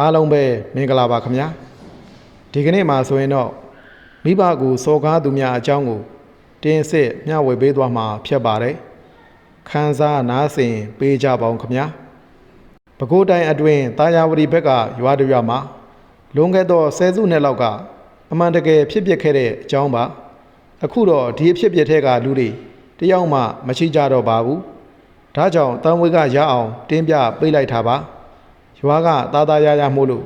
အားလုံးပဲမင်္ဂလာပါခင်ဗျာဒီကနေ့မှာဆိုရင်တော့မိဘကိုစော်ကားသူများအကြောင်းကိုတင်းစစ်မျှဝေပေးသွားမှာဖြစ်ပါတယ်ခန်းစားနားဆင်ပေးကြပါဦးခင်ဗျာပဲခူးတိုင်းအတွင်းတာယာဝတီဘက်ကရွာတစ်ရွာမှာလွန်ခဲ့သောဆယ်စုနှစ်လောက်ကအမှန်တကယ်ဖြစ်ပျက်ခဲ့တဲ့အကြောင်းပါအခုတော့ဒီအဖြစ်ပျက်တဲ့ကလူတွေတယောက်မှမရှိကြတော့ပါဘူးဒါကြောင့်တန်ဝေကရအောင် တင်းပြပေးလိုက်တာပါ ရွာကတာတာရရမို့လို့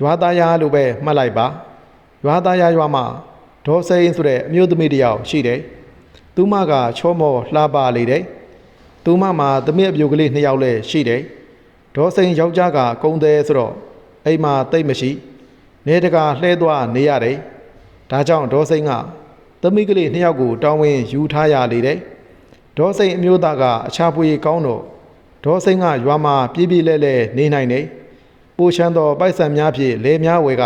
ရွာသားရလို့ပဲမှတ်လိုက်ပါရွာသားရရွာမှာဒေါ်စိန်ဆိုတဲ့အမျိုးသမီးတစ်ယောက်ရှိတယ်သူမကချောမောလှပလေတယ်သူမမှာသမီးအပြိုကလေးနှစ်ယောက်လည်းရှိတယ်ဒေါ်စိန်ယောက်ျားကကုံတယ်ဆိုတော့အိမ်မှာတိတ်မရှိ နေတကာလှဲသွားနေရတယ်ဒါကြောင့်ဒေါ်စိန်ကသမီးကလေးနှစ်ယောက်ကိုတောင်းဝင်ယူထားရလေတယ်ဒေါ်စိန်အမျိုးသားကအခြားပွေကောင်းတော့ ဒေါ်စိန်ကရွာမှာပြည့်ပြည့်လဲလဲနေနိုင်တယ်။ပိုချမ်းသောပိုက်ဆံများဖြင့်လေများဝဲက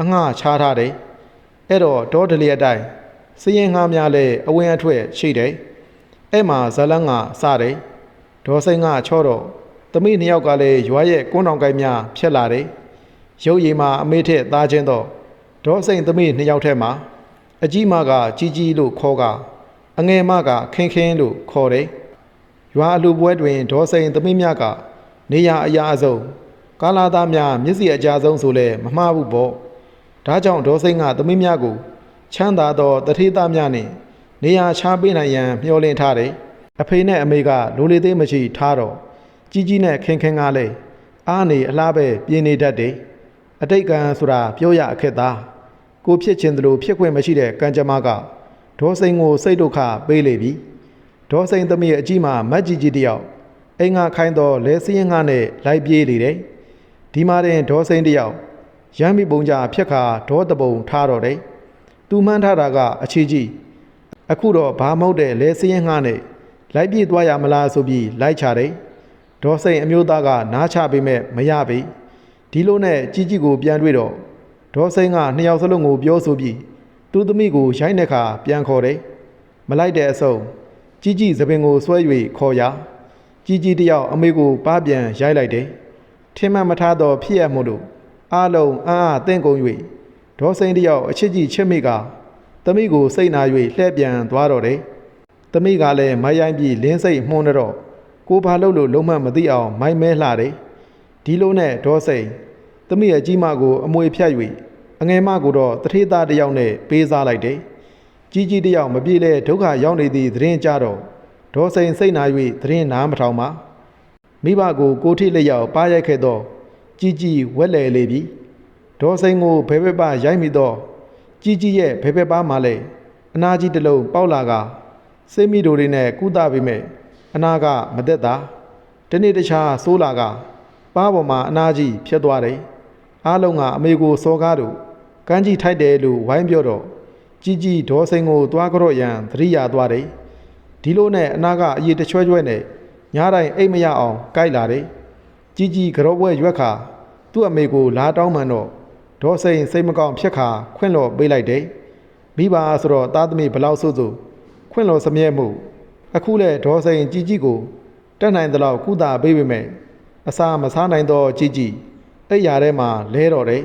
အငှချားထားတယ်။အဲ့တော့ဒေါ်ဒလီအတိုင်းစည်ရင်ငှားများလဲအဝင်အထွက်ရှိတယ်။အဲ့မှာဇလန်းကစတယ်။ဒေါ်စိန်ကချော့တော့သမီးနှစ်ယောက်ကလည်းရွာရဲ့ကွန်းတောင်ကိုင်းများဖြစ်လာတယ်။ရုပ်ရည်မှာအမေထက်သားချင်းတော့ဒေါ်စိန်သမီးနှစ်ယောက်ထဲမှာအကြီးမကကြီးကြီးလို့ခေါ်ကအငယ်မကခင်းခင်းလို့ခေါ်တယ်။ ရွာအလူပွဲတွင်ဒေါ်စိန်သမီးများကနေရအရာအစုံကာလာသားများမျက်စိအကြဆုံးဆိုလဲမမှားဘူးပေါ့ဒါကြောင့်ဒေါ်စိန်ကသမီးများကိုချမ်းသာသောတထေးသားများနှင့်နေရာချပေးနိုင်ရန်မျှော်လင့်ထားတယ်အဖေနဲ့အမေကလိုလေသေးမရှိထားတော့ကြီးကြီးနဲ့ခင်ခင်ကလည်းအားနေအလားပဲပြင်းနေတတ်တယ်အတိတ်ကံဆိုတာပြောရအခက်သားကိုဖြစ်ခြင်းသလိုဖြစ်ခွင့်မရှိတဲ့ကံကြမ္မာကဒေါ်စိန်ကိုစိတ်ဒုက္ခပေးလေပြီ ဒေါ်စိန်သမီးရဲ့အကြီးမမတ်ကြီးကြီးတယောက်အိမ်ငါခိုင်းတော့လဲစည်းရင်ငါနဲ့လိုက်ပြေးနေတယ်ဒီမှာတင်ဒေါ်စိန်တယောက်ရမ်းမိပုံကြဖြက်ခါဒေါ်တပုံထားတော့တယ်သူမှန်းထားတာကအချီကြီးအခုတော့ဘာမဟုတ်တဲ့လဲစည်းရင်ငါနဲ့လိုက်ပြေးသွားရမလားဆိုပြီးလိုက်ချတယ်ဒေါ်စိန်အမျိုးသားကနားချပေးမဲ့မရပြီဒီလိုနဲ့ကြီးကြီးကိုပြန်တွေ့တော့ဒေါ်စိန်ကနှစ်ယောက်စလုံးကိုပြောဆိုပြီးသူ့သမီးကိုရိုက်တဲ့ခါပြန်ခေါ်တယ်မလိုက်တဲ့အဆုံး ကြီးကြီးသပင်ကိုဆွဲ၍ခေါ်ရာကြီးကြီးတယောက်အမေကိုပါပြန်ရိုက်လိုက်တယ်ထင်မှတ်မထားတော့ဖြစ်ရမို့လို့အားလုံးအာအာတင့်ကုန်၍ဒေါ်စိန်တယောက်အချစ်ကြီးချစ်မိကသမီးကိုစိတ်နာ၍လှည့်ပြန်သွားတော့တယ်သမီးကလည်းမိုင်းရိုင်းပြီးလင်းစိတ်မှုန်းတော့ကိုဘာလို့လို့လုံးမမသိအောင်မိုင်းမဲလှတယ်ဒီလိုနဲ့ဒေါ်စိန်သမီးရဲ့ကြီးမကိုအမွေဖြတ်၍အငယ်မကိုတော့တထေးသားတယောက်နဲ့ပေးစားလိုက်တယ် ကြီးကြီးတယောက်မပြေလဲဒုက္ခရောက်နေသည့်သတင်းကြတော့ဒေါ်စိန်စိတ်နာ၍သတင်းနားမထောင်ပါမိဘကိုကိုထိလက်ရောက်ပါရိုက်ခဲ့တော့ကြီးကြီးဝက်လဲလေပြီဒေါ်စိန်ကိုဘဲဘဲပါရိုက်မိတော့ကြီးကြီးရဲ့ဘဲဘဲပါမှလဲအနာကြီးတစ်လုံးပေါက်လာကစိတ်မိတို့တွေနဲ့ကုသပေးမဲ့အနာကမသက်တာတနေ့တခြားဆိုးလာကပါးပေါ်မှာအနာကြီးဖြစ်သွားတယ်အားလုံးကအမေကိုစော်ကားတို့ကန်းကြီးထိုက်တယ်လို့ဝိုင်းပြောတော့ ကြီးကြီးဒေါ်စိန်ကိုသွားကြတော့ရန်သတိရသွားတယ်ဒီလိုနဲ့အနာကအရေးတချွဲချွဲနဲ့ညတိုင်းအိတ်မရအောင်ကြိုက်လာတယ်ကြီးကြီးကြောပွဲရွက်ခါသူ့အမေကိုလာတောင်းမှန်တော့ဒေါ်စိန်စိတ်မကောင်းဖြစ်ခါခွင့်လော်ပေးလိုက်တယ်မိဘဆိုတော့သားသမီးဘလောက်ဆိုဆိုခွင့်လော်စမြဲမှုအခုလဲဒေါ်စိန်ကြီးကြီးကိုတက်နိုင်သလောက်ကုသပေးပေမဲ့အစာမစားနိုင်တော့ကြီးကြီးအိတ်ရထဲမှာလဲတော့တယ်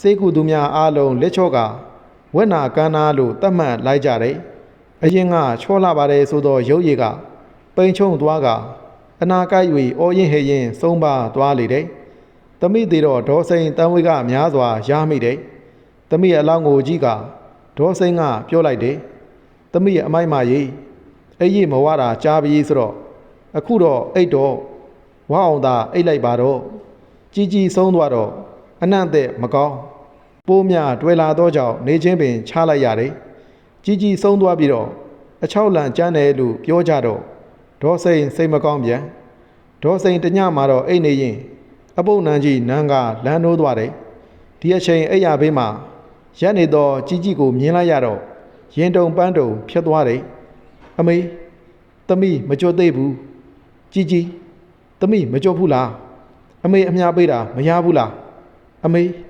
စေကူသူများအားလုံးလက်ချော့က ဝက်နာကန်းနာလို့တတ်မှတ်လိုက်ကြတယ်။အရင်ကချောလာပါတယ်ဆိုတော့ရုပ်ရည်ကပိန်ချုံသွားကအနာကိုက်၍အော်ရင်ဟေရင်ဆုံးပါသွားလေတယ်။သမီးသေးတော့ဒေါ်စိန်တန်ဝေကများစွာရမိတယ်။သမီးရဲ့အလောင်းကိုကြီးကဒေါ်စိန်ကပြောလိုက်တယ်။သမီးရဲ့အမိုက်မကြီးအဲ့ကြီးမဝတာကြားပြီးဆိုတော့အခုတော့အိတ်တော့ဝအောင်သာအိတ်လိုက်ပါတော့ကြီးကြီးဆုံးသွားတော့အနံ့တဲ့မကောင်း ပိုးများတွေ့လာသောကြောင့်နေချင်းပင်ချလိုက်ရတယ်။ကြီးကြီးဆုံးသွားပြီးတော့အချောက်လန့်ကျန်းတယ်လို့ပြောကြတော့ဒေါ်စိန်စိတ်မကောင်းပြန်။ဒေါ်စိန်တညမှာတော့အိတ်နေရင်အပုပ်နန်းကြီးနန်းကလမ်းနိုးသွားတယ်။ဒီအချိန်အိတ်ရဘေးမှာရက်နေတော့ကြီးကြီးကိုမြင်လိုက်ရတော့ရင်တုံပန်းတုံဖြစ်သွားတယ်။အမေသမီးမကြွသေးဘူး။ကြီးကြီးသမီးမကြွဘူးလား။အမေအမြပေးတာမရဘူးလား။အမေသ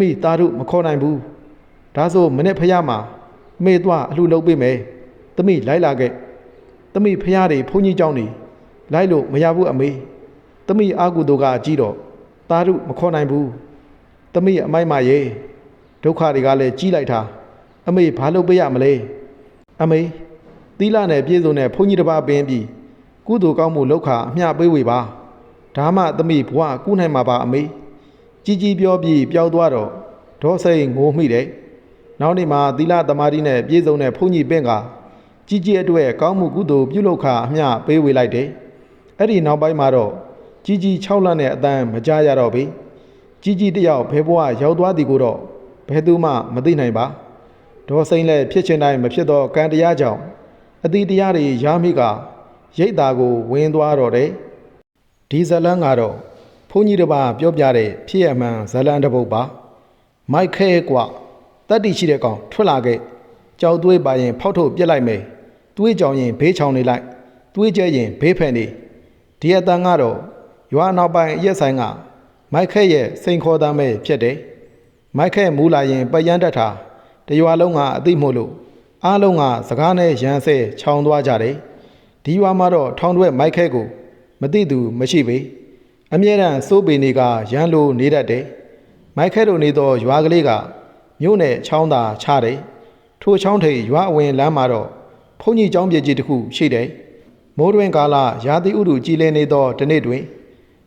မီးသားတို့မခေါ်နိုင်ဘူးဒါဆိုမနေ့ဖះမှာအမေသွားအလှလုပ်ပေးမယ်သမီးလိုက်လာခဲ့သမီးဖះတွေဘုန်းကြီးเจ้าနေလိုက်လို့မရဘူးအမေသမီးအာကုတို့ကကြည့်တော့တ သားတို့မခေါ်နိုင်ဘူးသမီးအမိုက်မရေဒုက္ခတွေကလည်းကြီးလိုက်တာအမေဘာလုပ်ပေးရမလဲအမေသီလနဲ့ပြည့်စုံတဲ့ဘုန်းကြီးတစ်ပါးပင်ပြီးကုသိုလ်ကောင်းမှုလောက်ခအမျှပေးဝေပါဒါမှသမီးဘဝကူးနိုင်မှာပါအမေ ကြီးကြီးပြောပြီးပျောက်သွားတော့ဒေါစိန်ငိုမိတယ်နောက်နေ့မှာသီလသမာဓိနဲ့ပြည့်စုံတဲ့ဘုန်းကြီးပင်ကကြီးကြီးအတွက်ကောင်းမှုကုသိုလ်ပြုလုပ်ခအမျှပေးဝေလိုက်တယ်အဲ့ဒီနောက်ပိုင်းမှာတော့ကြီးကြီး6လနဲ့အတန်းမကြရတော့ပြီကြီးကြီးတယောက်ဘယ်ဘဝရောက်သွားသည်ကိုတော့ဘယ်သူမှမသိနိုင်ပါဒေါ်စိမ့်လည်းဖြစ်ချင်တိုင်းမဖြစ်တော့ကံတရားကြောင့်အတိတရားတွေရမိကရိတ်တာကိုဝင်သွားတော့တယ်ဒီဇလန်းကတော့ ဘုန်းကြီးတစ်ပါးပြောပြတဲ့ဖြစ်ရမှန်ဇလန်းတစ်ပုဒ်ပါမိုက်ခဲကွာတတ္တိရှိတဲ့ကောင်ထွက်လာခဲ့ကြောက်သွေးပါရင်ဖောက်ထုတ်ပြစ်လိုက်မယ်သွေးကြောင်ရင်ဘေးချောင်နေလိုက်သွေးကျဲရင်ဘေးဖက်နေဒီအတန်ကတော့ရွာနောက်ပိုင်းအရက်ဆိုင်ကမိုက်ခဲရဲ့စိန်ခေါ်သားမဲ့ဖြစ်တယ်မိုက်ခဲမူလာရင်ပယန်းတက်တာတရွာလုံးကအသိမို့လို့အားလုံးကစကားနဲ့ရန်ဆဲခြောင်သွားကြတယ်ဒီရွာမှာတော့ထောင်တွဲမိုက်ခဲကိုမသိသူမရှိပေ အမြဲတမ်းစိုးပေနေကရန်လိုနေတတ်တယ်မိုက်ခဲတို့နေသောရွာကလေးကမြို့နယ်ချောင်းသာချတယ်ထိုချောင်းထိပ်ရွာအဝင်လမ်းမှာတော့ဘုန်းကြီးကျောင်းပြည့်ကြီးတစ်ခုရှိတယ်မိုးတွင်ကာလရာသီဥတုကြည်လည်နေသောတစ်နေ့တွင်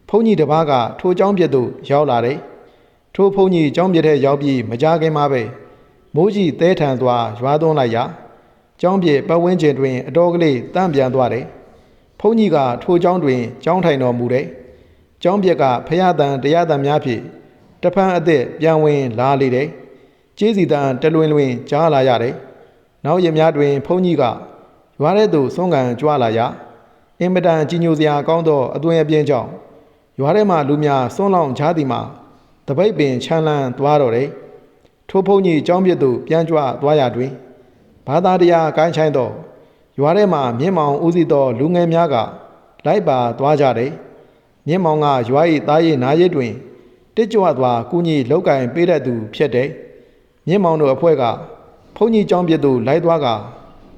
ဘုန်းကြီးတစ်ပါးကထိုကျောင်းပြည့်သို့ရောက်လာတယ်ထိုဘုန်းကြီးကျောင်းပြတဲ့ရောက်ပြီးမကြခင်မှာပဲမိုးကြီးသဲထန်စွာရွာသွန်းလိုက်ရာကျောင်းပြပတ်ဝန်းကျင်တွင်အတော်ကလေးတန့်ပြန်သွားတယ်။ဘုန်းကြီးကထိုကျောင်းတွင်ကျောင်းထိုင်တော်မူတယ်။ ကျောင်းပြကဖရာတန်တရားတန်များဖြင့်တဖန်အသက်ပြန်ဝင်လာလေတယ်။ကျေးစီတန်တလွင်လွင်ကြားလာရတယ်။နောက်ရက်များတွင်ဘုန်းကြီးကရွာထဲသို့ဆွမ်းကန်ကြွလာရာအင်မတန်ကြီးညိုစရာကောင်းသောအသွင်အပြင်းကြောင့်ရွာထဲမှလူများဆွမ်းလောင်ချသည်မှာတပိတ်ပင်ချမ်းလန်းသွားတော့တယ်ထိုးဖုန်ကြီးကျောင်းပြစ်သို့ပြန်ကြွသွားရတွင်ဘာသာတရားကိုင်းချိုင်းသောရွာထဲမှမြင့်မောင်ဦးစီးသောလူငယ်များကလိုက်ပါသွားကြတယ် မြင့်မောင်ကရွာ၏သားရည်နာရည်တွင်တစ်ကြွသွားကုညီလောက်ကင်ပေးတတ်သူဖြစ်တယ်မြင့်မောင်တို့အဖွဲ့ကဖုန်ကြီးကျောင်းပြစ်သို့လိုက်သွားက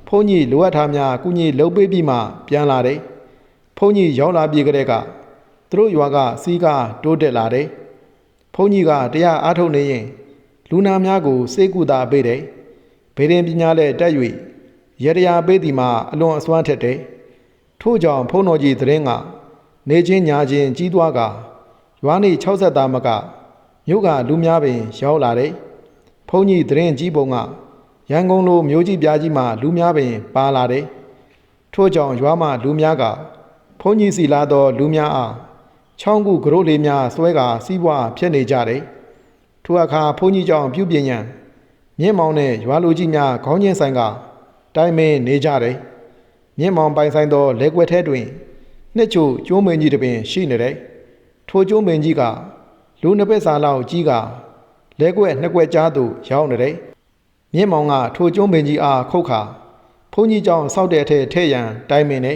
ဖုန်ကြီးလိုအပ်ထားများကုညီလှုပ်ပေးပြီးမှပြန်လာတယ်ဖုန်ကြီးရောက်လာပြီးကြတဲ့ကသူတို့ရွာကစီးကားတိုးတက်လာတယ်ဘုန်းကြီးကတရားအားထုတ်နေရင်လူနာများကိုစေကုတာပေးတယ်။ဗေဒင်ပညာလည်းတက်၍ရတရားပေးသည်မှာအလွန်အစွမ်းထက်တယ်။ထို့ကြောင့်ဘုန်းတော်ကြီးသတင်းက နေချင်းညာချင်းကြီးသွားကရွာနေ60သားမကမြို့ကလူများပင် ရောက်လာတယ်။ဘုန်းကြီးသတင်းကြီးပုံကရန်ကုန်လိုမြို့ကြီးပြားကြီးမှာလူများပင် ပါလာတယ်။ထို့ကြောင့်ရွာမှလူများကဘုန်းကြီးစီလာသောလူများအားချောင်းကူကရိုးလေးများဆွဲကာစီးပွားဖြစ်နေကြတယ်။ထိုအခါဘုန်းကြီးကြောင့်ပြုပြင်ရန်မြင့်မောင်နဲ့ရွာလူကြီးများခေါင်းချင်းဆိုင်ကတိုင်မင်းနေကြတယ်။မြင့်မောင်ပိုင်ဆိုင်သောလက်ကွက်ထဲတွင် နှစ်ချို့ကျိုးမင်းကြီးတစ်ပင်ရှိနေတယ်။ထိုကျိုးမင်းကြီးကလူနှစ်ပက်စာလောက်ကြီးကလက်ကွက်နှစ်ကွက်ကြားသို့ရောက်နေတယ်။မြင့်မောင်ကထိုကျိုးမင်းကြီးအားခုတ်ခါဘုန်းကြီးကြောင့်စောက်တဲ့အထက်ထဲ့ရန်တိုင်မင်းနေ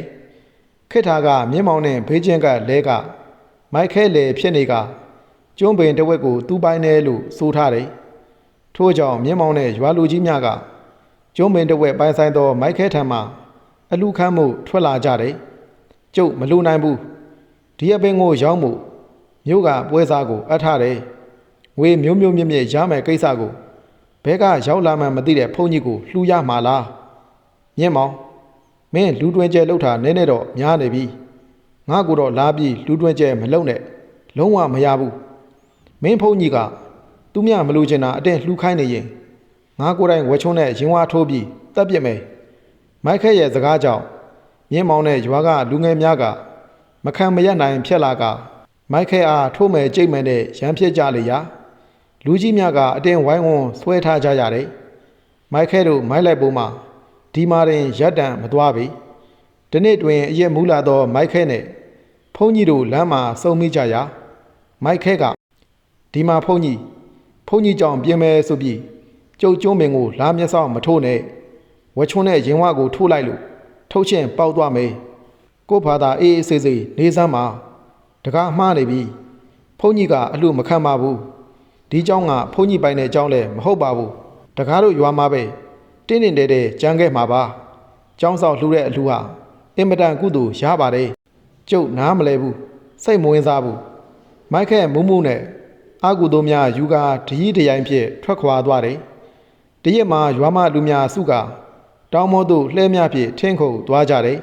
ခိထာကမြင့်မောင်နဲ့ဘေးချင်းကလဲကမိုက်ခဲလေဖြစ်နေကကျွန်းပင်တစ်ဝက်ကိုသူ့ပိုင်းတယ်လို့ဆိုထားတယ်။ထို့ကြောင့်မြင်းမောင်နဲ့ရွာလူကြီးများကကျွန်းပင်တစ်ဝက်ပိုင်းဆိုင်သောမိုက်ခဲထံမှအလူခမ်းမှုထွက်လာကြတယ်။ ကျုပ်မလူနိုင်ဘူး။ဒီအပင်ကိုရောင်းမှုမြို့ကပွဲစားကိုအပ်ထားတယ်။ငွေမျိုးမျိုးမြင့်မြင့်ရမယ်ကိစ္စကိုဘဲကရောက်လာမှမသိတဲ့ဖုန်ကြီးကိုလှူရမှာလား။မြင်းမောင်မင်းလူတွင်ကျဲလောက်တာနည်းနည်းတော့များနေပြီ။ငါကိုတော့လာပြီးလူတွင်းကျဲမလုံနဲ့လုံးဝမရဘူးမင်းဖုန်းကြီးကသူမြမလို့ချင်တာအတင်းလှူခိုင်းနေရင်ငါကိုယ်တိုင်ဝက်ချုံးနဲ့ရင်ဝါထိုးပြီးတက်ပြစ်မယ်မိုက်ခက်ရဲ့စကားကြောင့် မြင်းမောင်နဲ့ရွာကလူငယ်များကမခံမရနိုင်ဖြက်လာကမိုက်ခဲအားထိုးမယ်ကြိတ်မယ်နဲ့ရန်ဖြစ်ကြလေရာလူကြီးများကအတင်းဝိုင်းဝန်းဆွဲထားကြရတယ်မိုက်ခဲတို့မိုက်လိုက်ပုံမှာဒီမာရင်ရက်တံမသွားပြီဒီနေ့တွင်အရက်မူလာသောမိုက်ခဲနဲ့ဖုန်းကြီးတို့လမ်းမှာစုံမိကြရာမိုက်ခဲကဒီမှာဖုန်းကြီးဖုန်းကြီးကြောင့်ပြင်မယ်ဆိုပြီးကျုပ်ကျွန်းပင်ကိုလာမျက်စောင်းမထိုးနဲ့ဝချွန်းနဲ့ရင်ဝကိုထိုးလိုက်လို့ ထုတ်ချင်းပေါက်သွားမယ်ကို့ဘာသာအေးအေးဆေးဆေးနေစမ်းမှာတကားမှားနေပြီဖုန်းကြီးကအလှမခံပါဘူးဒီเจ้าကဖုန်းကြီးပိုင်တဲ့အเจ้าလည်းမဟုတ်ပါဘူးတကားတို့ရွာမှာပဲတင်းတင်းတဲတဲကြမ်းခဲ့မှာပါเจ้าဆောက်လှူတဲ့အလှဟာအင်မတန်ကုသိုလ်ရပါတယ် ကျုပ်နားမလဲဘူးစိတ်မဝင်စားဘူး မိုက်ခဲမူးမူးနဲ့အာကူတို့များယူကာတကြီးတရိုင်းဖြင့်ထွက်ခွာသွားတယ်တရက်မှာရွာမလူများစုက တောင်းမောသို့လှဲများဖြင့်ထင်းခုန်သွားကြတယ်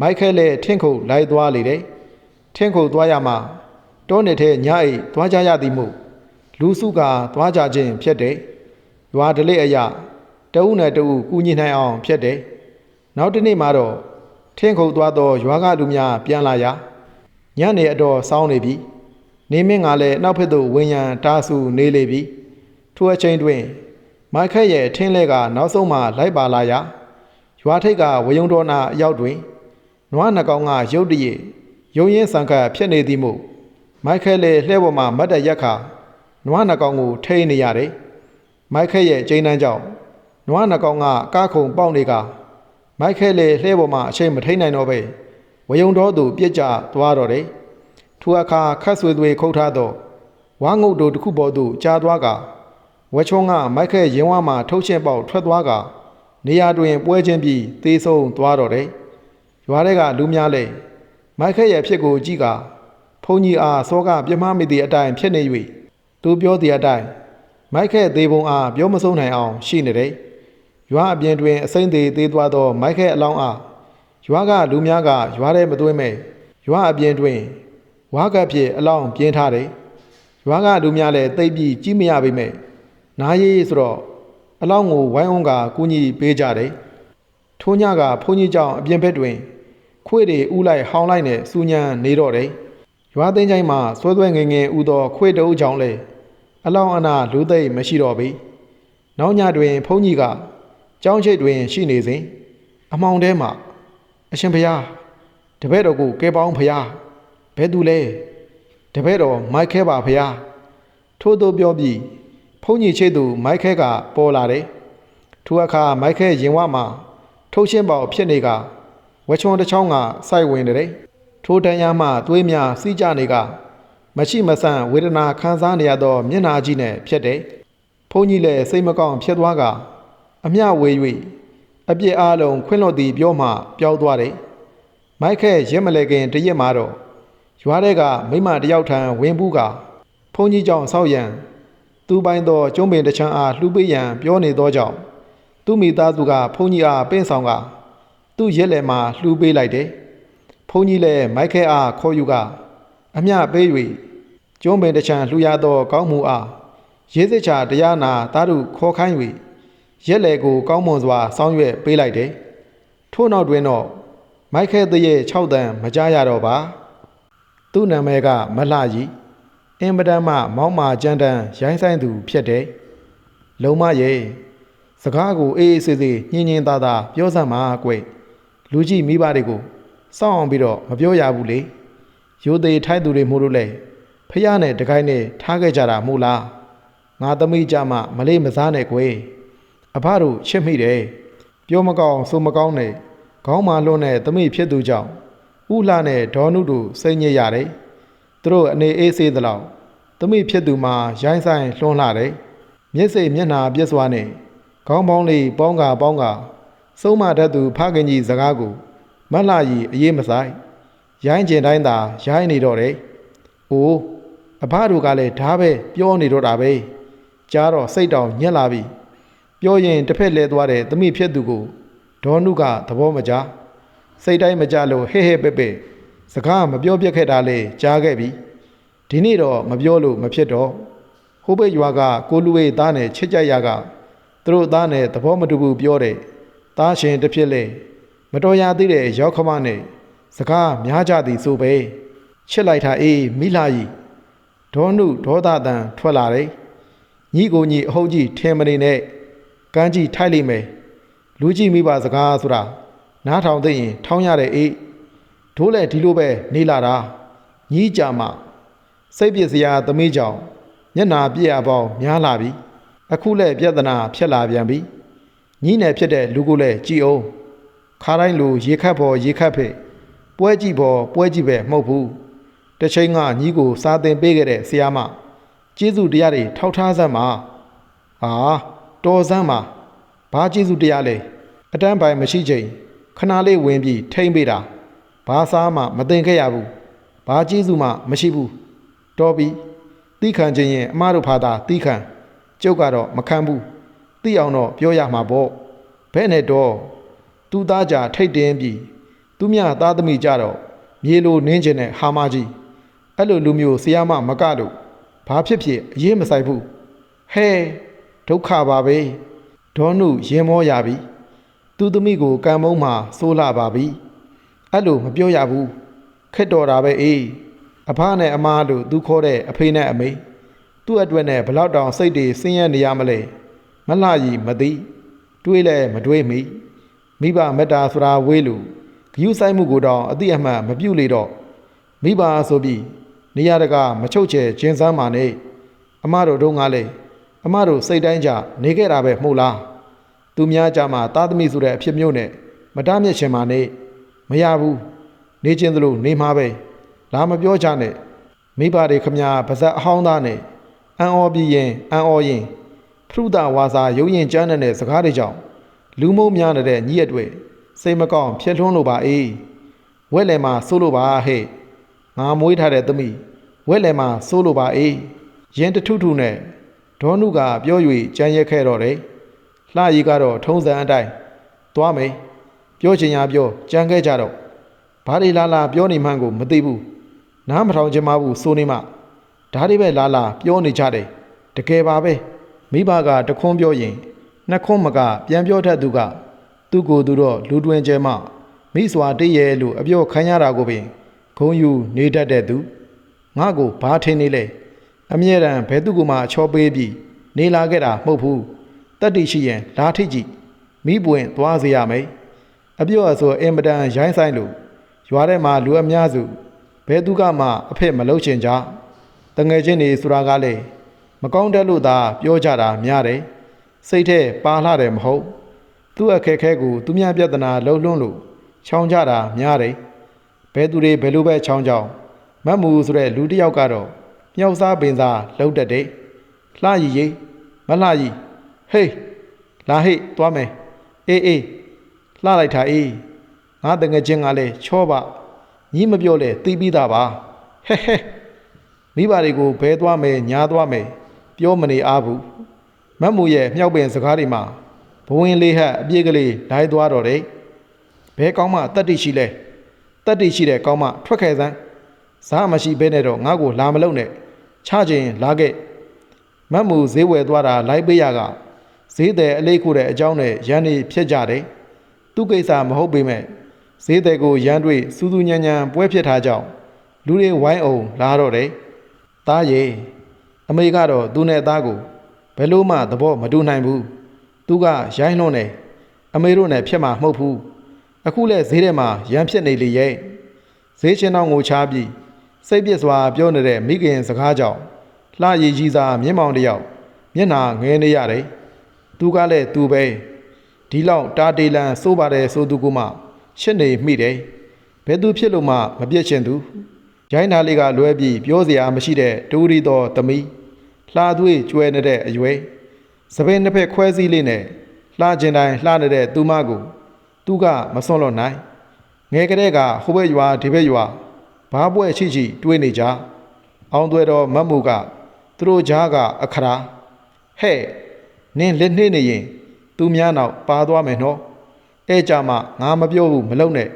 မိုက်ခဲလည်းထင်းခုန်လိုက်သွားလေတယ်ထင်းခုန်သွားရမှတောနေထဲညအိတ်သွားကြရသည်မို့လူစုကသွားကြခြင်းဖြစ်တယ်ရွာဒလိအရာတအုပ်နဲ့တအုပ်ကူညီနိုင်အောင်ဖြစ်တယ်နောက်တစ်နေ့မှာတော့ထင်းခုန်သွားသောရွာကလူများပြန်လာရာညနေအတော်စောင်းနေပြီနေမင်းကလည်းနောက်ဖက်သို့ဝင်ရန်တားဆူနေလေပြီထိုအချိန်တွင် မိုက်ခက်ရဲ့ထင်းလဲကနောက်ဆုံးမှလိုက်ပါလာရာရွာထိပ်ကဝယုံတော်နာအရောက်တွင်နွားနှကောင်ကရုတ်တရက်ရုံရင်းဆန်ခတ်ဖြစ်နေသည်မို့မိုက်ခက်လည်းလှဲပေါ်မှာမတ်တရက်ခါနွားနှကောင်ကိုထိန်းနေရတယ်မိုက်ခက်ရဲ့ကျိန်းတန်းကြောင့်နွားနှကောင်ကကားခုံပေါက်နေကမိုက်ခက်လည်းလှဲပေါ်မှာအချိန်မထိန်းနိုင်တော့ပဲဝယုံတော်သူပြစ်ကျသွားတော့တယ်ထိုအခါခတ်ဆွေသွေခုတ်ထားသောဝါငုတ်တို့တစ်ခုပေါ်သို့ကြာသွားက ဝက်ချုံကမိုက်ခဲရင်ဝါမှထုတ်ချင်းပေါက်ထွက်သွားကနေရာတွင်ပွဲချင်းပြီးသေးဆုံးသွားတော့တယ်။ရွာထဲကလူများလဲမိုက်ခဲရဲ့ဖြစ်ကိုကြည့်ကဖုန်ကြီးအားစောကပြမမိသည့်အတိုင်းဖြစ်နေ၍သူပြောသည့်အတိုင်းမိုက်ခဲသေးပုံအားပြောမဆုံးနိုင်အောင်ရှိနေတယ်။ရွာအပြင်တွင်အစိမ့်သေးသေးသွားသောမိုက်ခဲအလောင်းအားရွာကလူများကရွာထဲမသွင်းမဲ့ရွာအပြင်တွင်ဝါကပ်ဖြစ်အလောင်းပြင်းထားတယ်။ရွာကလူများလည်းတိတ်ပြီးကြီးမရပေမဲ့ နားရေးဆိုတော့အလောင်းကိုဝိုင်းဝန်းကကူညီပေးကြတယ်။ထိုးညကဘုန်းကြီးကြောင့်အပြင်ဘက်တွင် ခွေတွေဥလိုက်ဟောင်းလိုက်နဲ့စူညံနေတော့တယ်။ရွာသိမ်းချိုင်းမှာဆွဲဆွဲငယ်ငယ်ဥသောခွေတအုပ်ကြောင့်လေအလောင်းအနာလူသိမ့်မရှိတော့ပြီ။နောက်ညတွင်ဘုန်းကြီးကကြောင်းချိတ်တွင် ရှိနေစဉ်အမောင်ထဲမှာအရှင်ဘုရားတပည့်တော်ကိုကဲပေါင်းဘုရားဘယ်သူလဲတပည့်တော်မိုက်ခဲပါဘုရားထို့သောပြောပြီး ဖုန်ကြီးချိတ်သူမိုက်ခဲကပေါ်လာတယ်။ထိုအခါမိုက်ခဲရင်ဝမှာထုတ်ရှင်းပေါဖြစ်နေကဝချွန်တစ်ချောင်းကစိုက်ဝင်တယ်။ထိုတန်ရမှသွေးများစီးကြနေကမရှိမဆန့်ဝေဒနာခံစားနေရသောမျက်နာကြီးနဲ့ဖြစ်တယ်။ဖုန်ကြီးလည်းစိတ်မကောင်းဖြစ်သွားကအမျှဝေ၍အပြစ်အလုံးခွင့်လွတ်သည်ပြောမှပျောက်သွားတယ်။မိုက်ခဲရက်မလဲခင်တရက်မှာတော့ရွာတဲ့ကမိမတယောက်ထံဝင်ဘူးကဖုန်ကြီးကြောင့်ဆောက်ရန် သူပိုင်သောကျုံးပင်တစ်ချမ်းအားလှူပေးရန်ပြောနေသောကြောင့်သူမိသားစုကဖုန်ကြီးအားပင့်ဆောင်ကသူ့ရက်လယ်မှာလှူပေးလိုက်တယ်။ဖုန်ကြီးလည်းမိုက်ခဲအားခေါ်ယူကအမျှပေး၍ကျုံးပင်တစ်ချမ်းလှူရသောကောင်းမှုအားရေးစစ်ချာတရားနာသားတို့ခေါ်ခိုင်း၍ရက်လယ်ကိုကောင်းမွန်စွာစောင်းရွက်ပေးလိုက်တယ်။ထို့နောက်တွင်တော့မိုက်ခဲတရဲ့6တန်မကြရတော့ပါ။သူ့နာမည်ကမလှကြီး အင်ပဒမ်းမှမောင်းမာကြမ်းတမ်းရိုင်းဆိုင်သူဖြစ်တယ်။လုံမရဲ့စကားကိုအေးအေးဆေးဆေးညင်ညင်သာသာပြောစမ်းပါကွ။လူကြီးမိဘတွေကိုစောင့်အောင်ပြီးတော့မပြောရဘူးလေ။ရိုသေထိုက်သူတွေမို့လို့လေဖះနဲ့တကိုင်းနဲ့ထားခဲ့ကြတာမို့လား။ငါသမီးကြမှာမလေးမစားနဲ့ကွယ်။အဖတို့ချစ်မိတယ်။ပြောမကောင်းဆိုမကောင်းနဲ့ခေါင်းမာလွန်းတဲ့သမီးဖြစ်သူကြောင့်ဥလှနဲ့ဒေါနုတို့စိတ်ညစ်ရတယ်။ သူတို့အနေအေးဆေးသလောက်သမီးဖြစ်သူမှာရိုင်းဆိုင်လွှန်းလာတယ်။မျက်စိမျက်နှာပြက်စွာနဲ့ခေါင်းပေါင်းလေးပေါင်းကပေါင်းကစုံမတတ်သူဖခင်ကြီးစကားကိုမတ်လာကြီးအေးမဆိုင်ရိုင်းကျင်တိုင်းသာရိုင်းနေတော့တယ်။အိုးအဖတို့ကလည်းဓာပဲပြောနေတော့တာပဲ။ကြားတော့စိတ်တောင်ညက်လာပြီ။ပြောရင်တစ်ဖက်လဲသွားတဲ့သမီးဖြစ်သူကိုဒေါနုကသဘောမကျစိတ်တိုင်းမကြလို့ဟဲ့ဟဲ့ပဲ့ပဲ့ စကားမပြောပြက်ခဲ့တာလေကြားခဲ့ပြီဒီနေ့တော့မပြောလို့မဖြစ်တော့ဟိုဘက်ရွာကကိုလူဝေးသားနဲ့ချစ်ကြရကသူတို့သားနဲ့သဘောမတူဘူးပြောတယ်သားရှင်တစ်ဖြစ်လေမတော်ရသေးတဲ့ရောက်ခမနဲ့စကားများကြသည်ဆိုပဲချစ်လိုက်တာအေးမိလာကြီးဒေါနုဒေါသတန်ထွက်လာတယ်ညီကိုညီအဟုတ်ကြီးထင်မနေနဲ့ကန်းကြီးထိုက်လိမ့်မယ်လူကြီးမိဘစကားဆိုတာနားထောင်သိရင်ထောင်းရတဲ့အေး ဒိုးလည်းဒီလိုပဲနေလာတာညီးကြမှာစိတ်ပစ္စယသမီးကြောင့်မျက်နာပြည့်အပေါင်းများလာပြီအခုလည်းပြဿနာဖြစ်လာပြန်ပြီညီးနယ်ဖြစ်တဲ့လူကိုလည်းကြည်အောင်ခါတိုင်းလူရေခတ်ဖို့ရေခတ်ဖေပွဲကြည့်ဖို့ပွဲကြည့်ပဲမဟုတ်ဘူးတစ်ချိန်ကညီးကိုစာသင်ပေးခဲ့တဲ့ဆရာမကျေးဇူးတရားတွေထောက်ထားစမ်းပါဟာတော်စမ်းပါဘာကျေးဇူးတရားလဲအတန်းပိုင်မရှိချိန်ခဏလေးဝင်ပြီးထိမ့်ပေးတာ ဘာစားမှမတင်ခဲ့ရဘူးဘာကျေးဇူးမှမရှိဘူးတော်ပြီတီးခံခြင်းရင်အမားတို့ဖာသာတီးခံကျုပ်ကတော့မခံဘူးတီးအောင်တော့ပြောရမှာပေါ့ဘဲနဲ့တော့သူ့သားကြထိတ်တင်းပြီးသူမြသားသမီးကြတော့မြေလိုနင်းကျင်တဲ့ဟာမကြီးအဲ့လိုလူမျိုးဆရာမမကလို့ဘာဖြစ်ဖြစ်အရေးမဆိုင်ဘူးဟဲဒုက္ခပါပဲဒေါနုရင်မောရပြီသူသမီးကိုကံမုံမှာစိုးလာပါပြီ အဲ့လိုမပြောရဘူးခက်တော်တာပဲအေးအဖနဲ့အမားတို့သူခေါ်တဲ့အဖေနဲ့အမေသူ့အတွက်နဲ့ဘလောက်တောင်စိတ်တွေဆင်းရဲနေရမလဲမလှကြီးမသိတွေးလဲမတွေးမိမိဘမေတ္တာဆိုတာဝေးလို့ဂယုဆိုင်မှုကိုတောင်အတိအမှန်မပြုတ်လေတော့မိဘဆိုပြီးနေရာတကာမချုပ်ချယ်ခြင်းစမ်းပါနဲ့အမတို့တို့ငါလေအမတို့စိတ်တိုင်းကြနေခဲ့တာပဲမဟုတ်လားသူများကြမှာသားသမီးဆိုတဲ့အဖြစ်မျိုးနဲ့မတားမြစ်ချင်ပါနဲ့ မရဘူးနေချင်းသလိုနေမှာပဲလာမပြောကြနဲ့မိဘတွေခမညာပါဇက်အဟောင်းသားနဲ့အံ့ဩပြီးရင်အံ့ဩရင်ဖရုဒဝါစာရုံရင်ကျမ်းတဲ့စကားတွေကြောင့်လူမုံများနေတဲ့ညီရက်တွေစိတ်မကောင်းဖြစ်ထွန်းလို့ပါအေးဝက်လယ်မှာစိုးလို့ပါဟဲ့ငါမွေးထားတဲ့သမီးဝက်လယ်မှာစိုးလို့ပါအေးရင်တထုထုနဲ့ဒေါနုကပြော၍ကြမ်းရက်ခဲ့တော့တယ်လှရီကတော့ထုံးစံအတိုင်းသွားမယ် ပြောချင်ရပြောကြမ်းခဲ့ကြတော့ဘာတွေလာလာပြောနေမှန်းကိုမသိဘူးနားမထောင်ချင်မှဘူးစိုးနေမှဒါတွေပဲလာလာပြောနေကြတယ်တကယ်ပါပဲမိဘကတခွန်းပြောရင်နှစ်ခွန်းမကပြန်ပြောတတ်သူကသူ့ကိုယ်သူတော့လူတွင်ကျဲမှမိစွာတည့်ရဲလို့အပြောခံရတာကိုပင်ဂုံယူနေတတ်တဲ့သူငါကိုဘာထင်နေလဲအမြဲတမ်းဘဲသူ့ကိုမှချောပေးပြီးနေလာခဲ့တာမဟုတ်ဘူးတတ္တိရှိရင်လာထိကြည့်မိပွင့်သွားစေရမယ် အပြောအဆိုအင်မတန်ရိုင်းဆိုင်လို့ရွာထဲမှာလူအများစုဘဲသူကမှအဖက်မလုပ်ချင်ကြတငယ်ချင်းတွေဆိုတာကလည်းမကောင်းတတ်လို့သာပြောကြတာများတယ်စိတ်ထဲပါလှတယ်မဟုတ်သူ့အခက်ခဲကိုသူများပြဿနာလှုပ်လွန်းလို့ချောင်းကြတာများတယ်ဘဲသူတွေဘယ်လိုပဲချောင်းချောင်းမတ်မူဆိုတဲ့လူတစ်ယောက်ကတော့မြောက်စားပင်စားလှုပ်တတ်တယ်လှရည်ရေးမလှရည်ဟေးလာဟေ့သွားမယ်အေးအေး လှလိုက်တာအေးငါတငယ်ချင်းကလည်းချောပါညီမပြောလဲတီးပြီးသားပါဟဲဟဲမိဘတွေကိုဘဲသွားမယ်ညာသွားမယ်ပြောမနေအားဘူးမတ်မူရဲ့မြောက်ပင်စကားတွေမှာဘဝင်လေးဟက်အပြည့်ကလေးလိုက်သွားတော့တယ်ဘဲကောင်းမှတတ္တိရှိလဲတတ္တိရှိတဲ့ကောင်းမှထွက်ခဲ့စမ်းစားမရှိဘဲနဲ့တော့ငါ့ကိုလာမလုံနဲ့ချခြင်းလာခဲ့မတ်မူဈေးဝယ်သွားတာလိုက်ပေးရကဈေးတယ်အလေးခုတဲ့အကြောင်းနဲ့ရန်နေဖြစ်ကြတယ် သူကိစ္စမဟုတ်ပေမဲ့ဈေးတယ်ကိုရန်တွေ့စူးစူးညံ့ညံ့ပွဲဖြစ်ထားကြောင်းလူတွေဝိုင်းအောင်လာတော့တယ်တားရေအမေကတော့သူနဲ့သားကိုဘယ်လို့မှသဘောမတူနိုင်ဘူးသူကရိုင်းလွန်းနေအမေတို့နဲ့ဖြစ်မှာမဟုတ်ဘူးအခုလဲဈေးထဲမှာရန်ဖြစ်နေလေရဲ့ဈေးချင်းတော့ငိုချပြီးစိတ်ပြစ်စွာပြောနေတဲ့မိခင်စကားကြောင့်လှရည်ကြီးစားမျက်မှောင်တစ်ယောက်မျက်နာငဲနေရတယ်သူကလည်းသူပဲ ဒီလောက်တာတေလန်စိုးပါတယ်ဆိုသူကမှရှစ်နေမိတယ်ဘယ်သူဖြစ်လို့မှမပြည့်ချင်သူရိုင်းသားလေးကလွဲပြီးပြောစရာမရှိတဲ့ဒူရီတော်သမီးလှသွေးကျွဲနေတဲ့အရွယ်စပင်းတစ်ဖက်ခွဲစည်းလေးနဲ့လှကျင်တိုင်းလှနေတဲ့သူမကိုသူကမစွန့်လွတ်နိုင်ငယ်ကလေးကဟိုဘက်ရွာဒီဘက်ရွာဘာပွဲရှိရှိတွေးနေကြအောင်သွဲတော်မတ်မှုကသူတို့ကြားကအခရာဟဲ့နင်းလက်နှိမ့်နေရင် သူများနောက်ပါသွားမယ်နော်အဲကြမှာငါမပြောဘူးမလုံနဲ့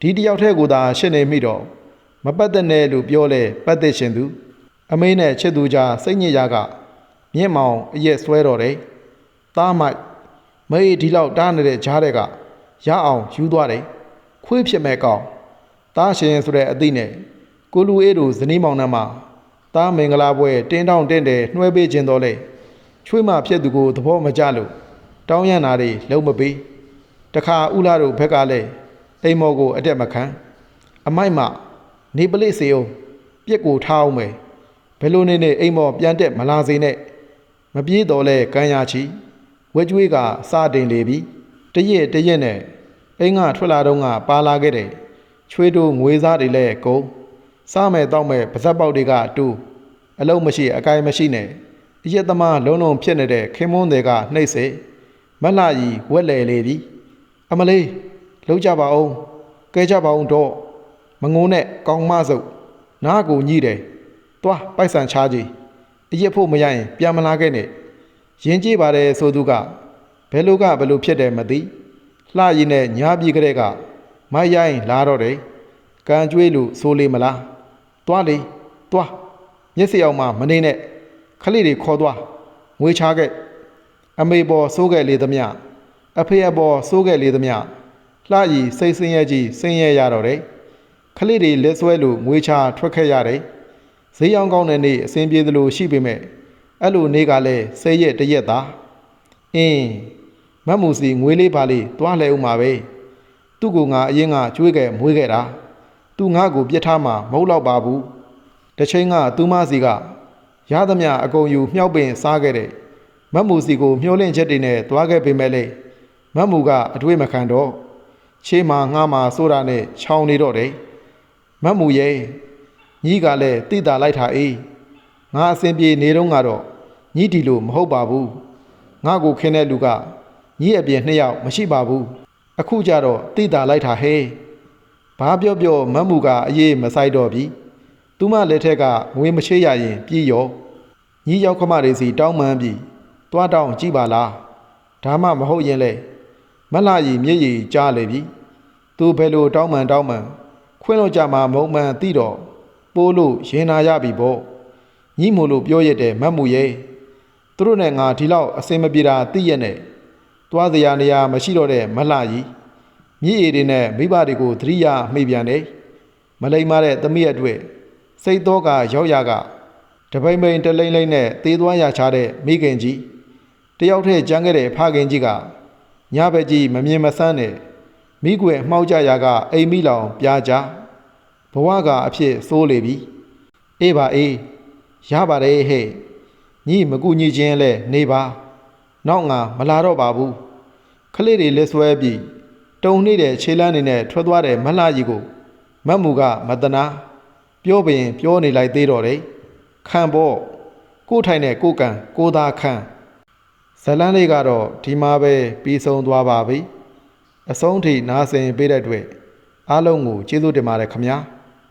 ဒီတယောက်တည်းကိုသာရှင်းနေမိတော့မပတ်သက်နဲ့လို့ပြောလဲပတ်သက်ရှင်သူ အမေနဲ့ချစ်သူကြားစိတ်ညစ်ရကမြင့်မောင်အရက်ဆွဲတော်တယ်သားမိုက်မေးဒီလောက်တားနေတဲ့ဂျားတဲ့ကရအောင်ယူသွားတယ်ခွေးဖြစ်မဲ့ကောင်သားရှင်ဆိုတဲ့အသည့်နဲ့ကိုလူအေးတို့ဇနီးမောင်နှံမှာသားမင်္ဂလာပွဲတင်းတောင်းတင့်တယ်နှွှဲပေးခြင်းတော်လေချွေးမဖြစ်သူကိုသဘောမကျလို့ တောင်းရန်တာတွေလုံးမပေးတခါဥလာတို့ဘက်ကလည်းအိမ်မော်ကိုအတက်မခံအမိုက်မှနေပလိစေအောင်ပြက်ကိုထားအောင်မယ်ဘယ်လိုနေနေအိမ်မော်ပြန်တက်မလာစေနဲ့မပြေးတော့လဲကမ်းရချီဝဲကျွေးကစတင်လေပြီတရက်တရက်နဲ့အိမ်ကထွက်လာတော့ကပါလာခဲ့တယ်ချွေးတို့ငွေစားတွေလည်းကုန်စားမယ်တောက်မယ်ပါဇက်ပေါက်တွေကတူအလုံးမရှိအကိုင်မရှိနဲ့အရက်သမားလုံးလုံးဖြစ်နေတဲ့ခင်မွန်းတွေကနှိမ့်စေ မလှကြီးဝက်လေလေသည် အမလေးလှုပ်ကြပါအောင်ကဲကြပါအောင်တော့မငုံနဲ့ကောင်းမစုပ်နားကိုညှိတယ်သွားပိုက်ဆံချကြည့်အရက်ဖို့မရရင်ပြန်မလာခဲ့နဲ့ရင်ကြည့်ပါတယ်ဆိုသူကဘယ်လိုကဘယ်လိုဖြစ်တယ်မသိလှရည်နဲ့ညားပြီးကြတဲ့ကမိုက်ရိုင်းလာတော့တယ်ကံကြွေးလို့ဆိုလေမလားသွားလေသွားမျက်စိအောင်မှမနေနဲ့ခလေးတွေခေါ်သွားငွေချခဲ့ အမေပေါ်စိုးခဲ့လေသမျှအဖေအပေါ်စိုးခဲ့လေသမျှလှရည်စိတ်ဆင်းရဲကြီးဆင်းရဲရတော့တယ်ခလေးတွေလက်ဆွဲလို့ငွေချထွက်ခဲ့ရတယ်ဈေးရောင်းကောင်းတဲ့နေ့အစဉ်ပြေသလိုရှိပေမဲ့အဲ့လိုနေ့ကလည်းဆဲရက်တရက်သာအင်းမတ်မူစီငွေလေးပါလေးတွားလဲဦးမှာပဲသူ့ကိုငါအရင်ကကျွေးခဲ့မွေးခဲ့တာသူငါ့ကိုပြစ်ထားမှာမဟုတ်တော့ပါဘူးတစ်ချိန်ကသူမစီကရသမျှအကုန်ယူမြောက်ပင်စားခဲ့တဲ့ မတ်မူစီကိုမျောလင့်ချက်တွေနဲ့တွားခဲ့ပေမဲ့လေမတ်မူကအတွေ့မခံတော့ချေးမှာငှားမှာဆိုတာနဲ့ချောင်းနေတော့တယ်မတ်မူရဲ့ညီကလည်းတိတာလိုက်တာအေးငါအစဉ်ပြေနေတော့ကတော့ညီဒီလိုမဟုတ်ပါဘူးငါကိုခင်းတဲ့လူကညီအပြင်နှစ်ယောက်မရှိပါဘူးအခုကျတော့တိတာလိုက်တာဟဲဘာပြောပြောမတ်မူကအရေးမဆိုင်တော့ပြီသူမလက်ထက်ကငွေမချေရရင်ပြည်ရောညီရောက်ခမတွေစီတောင်းမှန်းပြီး တွားတောင်းကြည့်ပါလားဒါမှမဟုတ်ရင်လေမလှရီမျက်ရည်ကြားလေပြီသူဘယ်လိုတောင်းမှန်တောင်းမှန်ခွင်းလို့ကြမှာမုံမှန်သိတော့ပိုးလို့ရင်နာရပြီပေါ့ညီမို့လို့ပြောရတဲ့မတ်မူရဲ့သူတို့နဲ့ငါဒီလောက်အစင်မပြေတာသိရက်နဲ့သွားစရာနေရာမရှိတော့တဲ့မလှကြီးမြည်ရည်တွေနဲ့မိဘတွေကိုသတိရမှိပြန်တယ်မလိမ္မာတဲ့သမီးအတွေ့စိတ်တော့ကရောက်ရကတပိမ့်ပိန်တလိမ့်လိမ့်နဲ့သေးသွားရချတဲ့မိခင်ကြီး တယောက်တည်းကြမ်းခဲ့တဲ့ဖခင်ကြီးကညဘက်ကြီးမမြင်မဆန်းနဲ့မိကွယ်မှောက်ကြရာကအိမ်မိလောင်ပြားကြဘဝကအဖြစ်စိုးလေပြီအေးပါအေးရပါတယ်ဟဲ့ညီမကူညီခြင်းလဲနေပါ နောက်ငါမလာတော့ပါဘူးခလေးတွေလက်ဆွဲပြီးတုံနေတဲ့ခြေလမ်းနေနဲ့ထွက်သွားတဲ့မလှကြီးကိုမတ်မူကမတနာပြောပင် ပြောနေလိုက်သေးတော့တယ်ခံပေါ့ကို့ထိုင်တဲ့ကို့ကန်ကိုသာခံ ဇလန်းလေးကတော့ဒီမှာပဲပြီးဆုံးသွားပါပြီအဆုံးထိနားဆင်ပေးတဲ့အတွက်အားလုံးကိုကျေးဇူးတင်ပါတယ်ခမညာ